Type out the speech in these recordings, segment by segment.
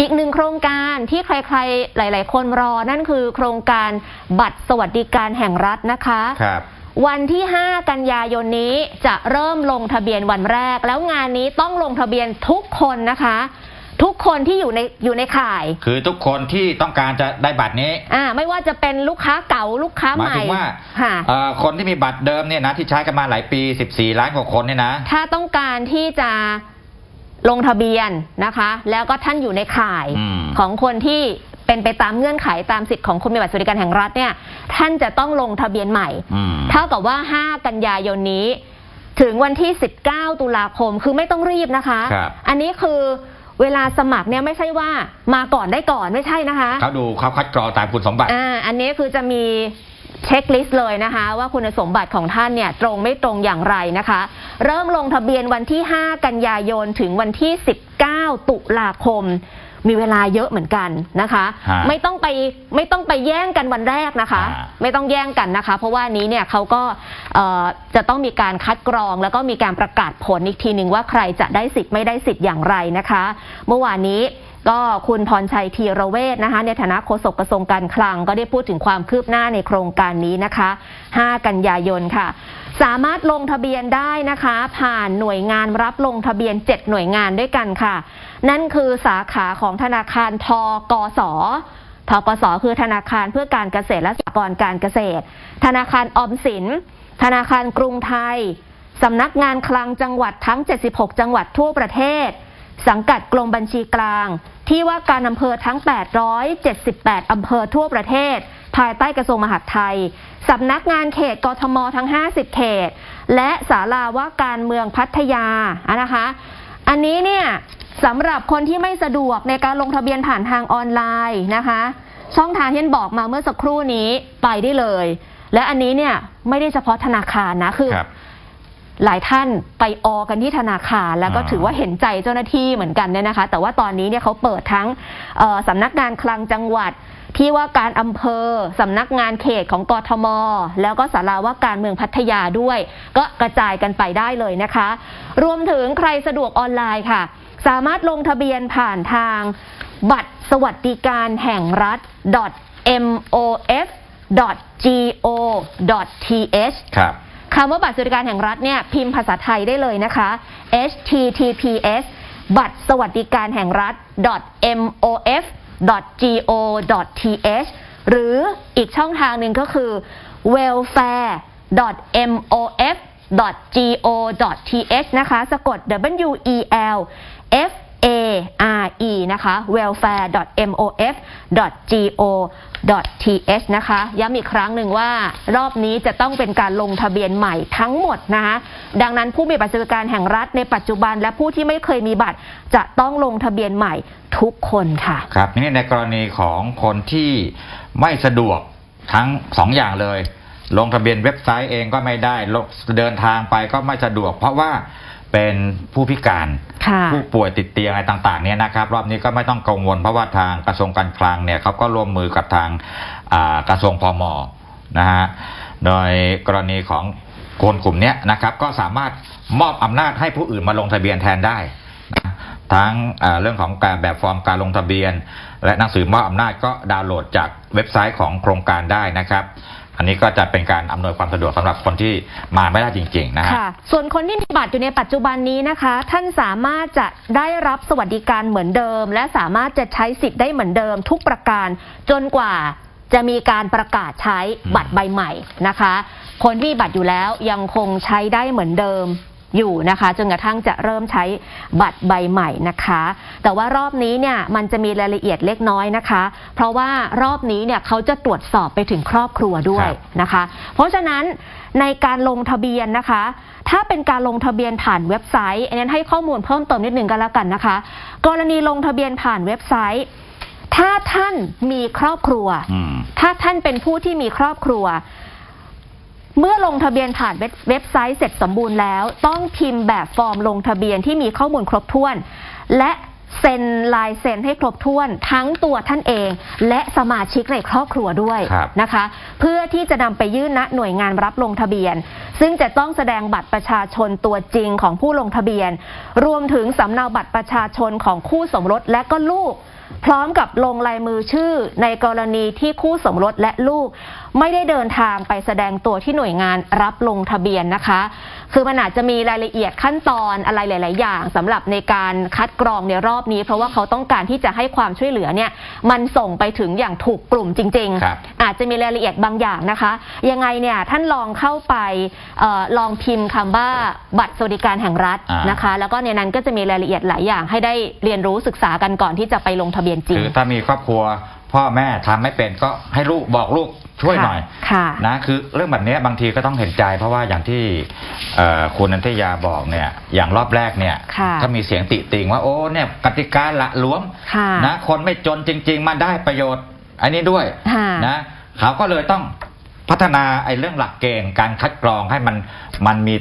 อีกหนึ่งโครงการที่ใครๆ หลาย ๆ คนรอนั่นคือโครงการบัตรสวัสดิการแห่งรัฐนะคะครับวันที่ 5 กันยายนนี้จะเริ่มลงทะเบียนวันแรก แล้วงานนี้ต้องลงทะเบียนทุกคนนะคะ ทุกคนที่อยู่ในอยู่ในข่าย คือทุกคนที่ต้องการจะได้บัตรนี้อ่าไม่ว่าจะเป็นลูกค้าเก่าลูกค้าหใหมายม่ถึงว่าค่ะเอ่อคนที่มีบัตรเดิมเนี่ยนะที่ใช้กันมาหลายปี 14 ล้านกว่าคนเนี่ยนะ ถ้าต้องการที่จะ ลงทะเบียนนะคะ แล้วก็ท่านอยู่ในข่ายอืม ของคนที่เป็นไปตามเงื่อนไขตามสิทธิ์ของคนมีบัตรสวัสดิการแห่งรัฐเนี่ยท่านจะต้องลงทะเบียนใหม่ อืม เท่ากับว่า 5 กันยายนนี้ ถึงวันที่ 19 ตุลาคม คือไม่ต้องรีบนะคะ ครับ อันนี้คือเวลาสมัครเนี่ยไม่ใช่ว่ามาก่อนได้ก่อนไม่ใช่นะคะ เขาดูเขาคัดกรองตามคุณสมบัติ อ่า อันนี้คือจะมี เช็คลิสต์เลยนะคะ ว่าคุณสมบัติของท่านเนี่ยตรงไม่ตรงอย่างไรนะคะ เริ่มลงทะเบียนวันที่ 5 กันยายนถึงวันที่ 19 ตุลาคม มีเวลาเยอะเหมือนกันนะคะ ฮะไม่ต้องไปไม่ต้องไปแย่งกันวันแรกนะคะอ่าไม่ต้องแย่งกันนะคะ เพราะว่านี้เนี่ยเขาก็เอ่อจะต้องมีการคัดกรอง แล้วก็มีการประกาศผลอีกทีหนึ่งว่าใครจะได้สิทธิ์ไม่ได้สิทธิ์อย่างไรนะคะ เมื่อวานนี้ ก็คุณพรชัยธีระเวชนะคะ ในฐานะโฆษกกระทรวงการคลัง ก็ได้พูดถึงความคืบหน้าในโครงการนี้นะคะ 5 กันยายนค่ะ สามารถลงทะเบียนได้นะคะ ผ่านหน่วยงานรับลงทะเบียน 7 หน่วยงานด้วยกันค่ะ นั่นคือสาขาของธนาคารทกสทกสคือธนาคารเพื่อการเกษตรและสหกรณ์การเกษตร ธนาคารออมสิน ธนาคารกรุงไทยสำนักงานคลังจังหวัดทั้ง 76 จังหวัดทั่วประเทศ สังกัดกรมบัญชีกลาง ที่ว่าการอำเภอทั้ง 878 อำเภอทั่วประเทศ ภายใต้กระทรวงมหาดไทย สำนักงานเขตกทมทั้ง 50 เขต และศาลาว่าการเมืองพัทยาะนะคะ อันนี้เนี่ยสำหรับคนที่ไม่สะดวกในการลงทะเบียนผ่านทางออนไลน์นะคะ ช่องทางที่บอกมาเมื่อสักครู่นี้ไปได้เลย และอันนี้เนี่ยไม่ได้เฉพาะธนาคารนะคือค หลายท่านไปออกันที่ธนาคาร แล้วก็ถือว่าเห็นใจเจ้าหน้าที่เหมือนกันเนี่ยนะคะ แต่ว่าตอนนี้เนี่ยเขาเปิดทั้งสำนักงานคลังจังหวัดที่ว่าการอำเภอสำนักงานเขตของกทม แล้วก็สาราว่าการเมืองพัทยาด้วย ก็กระจายกันไปได้เลยนะคะ รวมถึงใครสะดวกออนไลน์ค่ะ สามารถลงทะเบียนผ่านทาง บัตรสวัสดิการแห่งรัฐ mof.go.th ครับำว่าบัตรสวัสดิการแห่งรัฐเนี่ยพิมพ์ภาษาไทยได้เลยนะคะ https บัตรสวัสดิการแห่งรัฐ mof.go.th หรืออีกช่องทางหนึ่งก็คือ welfare.mof.go.th นะคะ สะกด w e l f a r e นะคะ welfare.mof.go.th นะคะ ย้ำอีกครั้งหนึ่งว่ารอบนี้จะต้องเป็นการลงทะเบียนใหม่ทั้งหมดนะคะดังนั้นผู้มีบัตรสวัสดิการแห่งรัฐในปัจจุบัน และผู้ที่ไม่เคยมีบัตรจะต้องลงทะเบียนใหม่ทุกคนค่ะ ครับนี่ในกรณีของคนที่ไม่สะดวกทั้งสองอย่างเลย ลงทะเบียนเว็บไซต์เองก็ไม่ได้เดินทางไปก็ไม่สะดวก เพราะว่า เป็นผู้พิการ ค่ะ ผู้ป่วยติดเตียงอะไรต่างๆเนี่ยนะครับ รอบนี้ก็ไม่ต้องกังวลเพราะว่าทางกระทรวงการคลังเนี่ยเขาก็ร่วมมือกับทางอ่ากระทรวงพมนะฮะโดยกรณีของคนกลุ่มเนี้ยนะครับ ก็สามารถมอบอำนาจให้ผู้อื่นมาลงทะเบียนแทนได้นะทั้งอ่าเรื่องของการแบบฟอร์มการลงทะเบียน และหนังสือมอบอำนาจก็ดาวน์โหลดจากเว็บไซต์ของโครงการได้นะครับ อันนี้ก็จะเป็นการอำนวยความสะดวกสำหรับคนที่มาไม่ได้จริงๆนะฮะ ค่ะ ส่วนคนที่มีบัตรอยู่ในปัจจุบันนี้นะคะ ท่านสามารถจะได้รับสวัสดิการเหมือนเดิม และสามารถจะใช้สิทธิ์ได้เหมือนเดิม ทุกประการ จนกว่าจะมีการประกาศใช้บัตรใบใหม่นะคะ คนที่มีบัตรอยู่แล้วยังคงใช้ได้เหมือนเดิม อยู่นะคะจนกระทั่งจะเริ่มใช้บัตรใบใหม่นะคะ แต่ว่ารอบนี้เนี่ยมันจะมีรายละเอียดเล็กน้อยนะคะ เพราะว่ารอบนี้เนี่ยเขาจะตรวจสอบไปถึงครอบครัวด้วยครับนะคะ เพราะฉะนั้นในการลงทะเบียนนะคะ ถ้าเป็นการลงทะเบียนผ่านเว็บไซต์อันนั้นให้ข้อมูลเพิ่มเติมนิดนึงกันแล้วกันนะคะ กรณีลงทะเบียนผ่านเว็บไซต์ ถ้าท่านมีครอบครัวอืมถ้าท่านเป็นผู้ที่มีครอบครัว เมื่อลงทะเบียนผ่านเว็บเว็บไซต์เสร็จสมบูรณ์แล้ว ต้องพิมพ์แบบฟอร์มลงทะเบียนที่มีข้อมูลครบถ้วน และเซ็นลายเซ็นให้ครบถ้วนทั้งตัวท่านเอง และสมาชิกในครอบครัวด้วยครับนะคะ เพื่อที่จะนำไปยื่นณหน่วยงานรับลงทะเบียน ซึ่งจะต้องแสดงบัตรประชาชนตัวจริงของผู้ลงทะเบียน รวมถึงสำเนาบัตรประชาชนของคู่สมรสและก็ลูก พร้อมกับลงลายมือชื่อในกรณีที่คู่สมรสและลูก ไม่ได้เดินทางไปแสดงตัวที่หน่วยงานรับลงทะเบียนนะคะ คือมันอาจจะมีรายละเอียดขั้นตอนอะไรหลาย ๆ อย่างสำหรับในการคัดกรองในรอบนี้ เพราะว่าเขาต้องการที่จะให้ความช่วยเหลือเนี่ยมันส่งไปถึงอย่างถูกกลุ่มจริงครับๆอาจจะมีรายละเอียดบางอย่างนะคะ ยังไงเนี่ยท่านลองเข้าไปเออลองพิมพ์คำว่าบัตรสวัสดิการแห่งรัฐอ่านนะคะ แล้วก็ในนั้นก็จะมีรายละเอียดหลายอย่างให้ได้เรียนรู้ศึกษากันก่อนที่จะไปลงทะเบียนจริงคือถ้ามีครอบครัว พ่อแม่ทำไม่เป็นก็ให้ลูกบอกลูกช่วยหน่อยค่ะนะคือเรื่องแบบนี้บางทีก็ต้องเห็นใจ เพราะว่าอย่างที่เอ่อคุณนันทยาบอกเนี่ยอย่างรอบแรกเนี่ยค่ะก็มีเสียงติติงว่าโอ้เนี่ยกติกาละหลวมค่ะนะคนไม่จนจริง ๆ มาได้ประโยชน์ อันนี้ด้วยค่ะนะเขาก็เลยต้องพัฒนาไอ้เรื่องหลักเกณฑ์การคัดกรองให้มันมันมี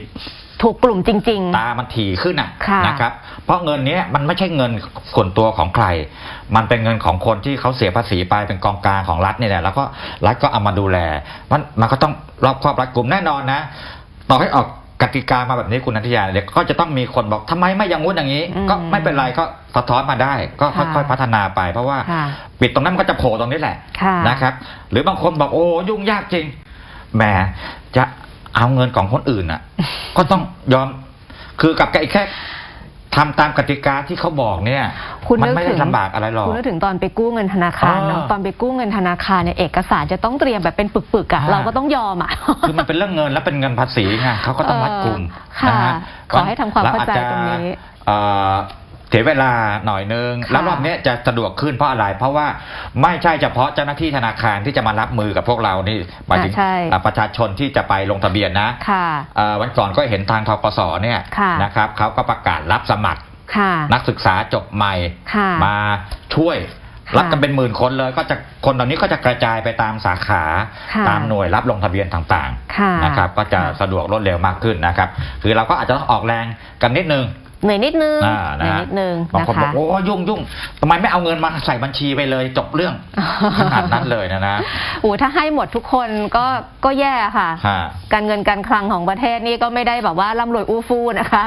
ถูกกลุ่มจริง ตามันถี่ขึ้นอะค่ะนะครับ เพราะเงินเนี้ยมันไม่ใช่เงินส่วนตัวของใคร มันเป็นเงินของคนที่เขาเสียภาษีไปเป็นกองกลางของรัฐเนี่ยแหละแล้วก็รัฐก็เอามาดูแล มันมันก็ต้องรอบครอบรัดกลุ่มแน่นอนนะ ต่อให้ออกกติกามาแบบนี้คุณนันทยาเด็กก็จะต้องมีคนบอกทำไมไม่อย่างงู้นอย่างนี้ อืมก็ไม่เป็นไรก็สะท้อนมาได้ ก็ค่ะค่อยๆพัฒนาไป เพราะว่าค่ะปิดตรงนั้นมันก็จะโผล่ตรงนี้แหละค่ะ นะครับ หรือบางคนบอกโอ้ยุ่งยากจริงแหมจะ เอาเงินของคนอื่นอะ ก็ต้องยอม คือกับไอ้แค่ทำตามกติกาที่เขาบอกเนี่ยคุณมันนึกไม่ถึได้งลำบากอะไรหรอก คุณนึกถึงตอนไปกู้เงินธนาคารเนาะอ่าตอนไปกู้เงินธนาคารเนี่ยเอกสารจะต้องเตรียมแบบเป็นปึกๆอะอ่าเราก็ต้องยอมอะ คือมันเป็นเรื่องเงินและเป็นเงินภาษีไงเขาก็ต้องรัดกลุ่มเออค่ะนะฮะขอให้ทำความเข้าใจรอจจะตรงนี้ เอ่อเสียเวลาหน่อยนึงค่ะแล้วรอบเนี้ยจะสะดวกขึ้นเพราะอะไร เพราะว่าไม่ใช่เฉพาะเจ้าหน้าที่ธนาคารที่จะมารับมือกับพวกเรานี่หมายถึงอ่าใช่อ่าประชาชนที่จะไปลงทะเบียนนะค่ะเอ่อวันก่อนก็เห็นทางทกสเนี่ยค่ะนะครับเขาก็ประกาศรับสมัครค่ะนักศึกษาจบใหม่ค่ะมาช่วยค่ะรับกันเป็นหมื่นคนเลยก็จะคนเหล่านี้ก็จะกระจายไปตามสาขาค่ะตามหน่วยรับลงทะเบียนต่างค่ะๆนะครับ ก็จะสะดวกรวดเร็วมากขึ้นนะครับ คือเราก็อาจจะต้องออกแรงกันนิดนึง เหนื่อยนิดนึงอ่าเหนื่อยนะนิดนึงบางนะคนบอคะ กโอ้ยุ่งยุ่งทำไมไม่เอาเงินมาใส่บัญชีไปเลยจบเรื่องขนาดนั้นเลยนะนะ โอ้ถ้าให้หมดทุกคนก็ก็แย่ค่ะ ฮะการเงินการคลังของประเทศนี่ก็ไม่ได้แบบว่าร่ำรวยอู้ฟู่นะคะ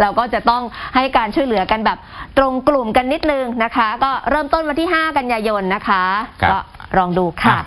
เราก็จะต้องให้การช่วยเหลือกันแบบตรงกลุ่มกันนิดนึงนะคะ ก็เริ่มต้นวันที่ 5 กันยายนนะคะ ครับ ก็ลองดูค่ะ อะ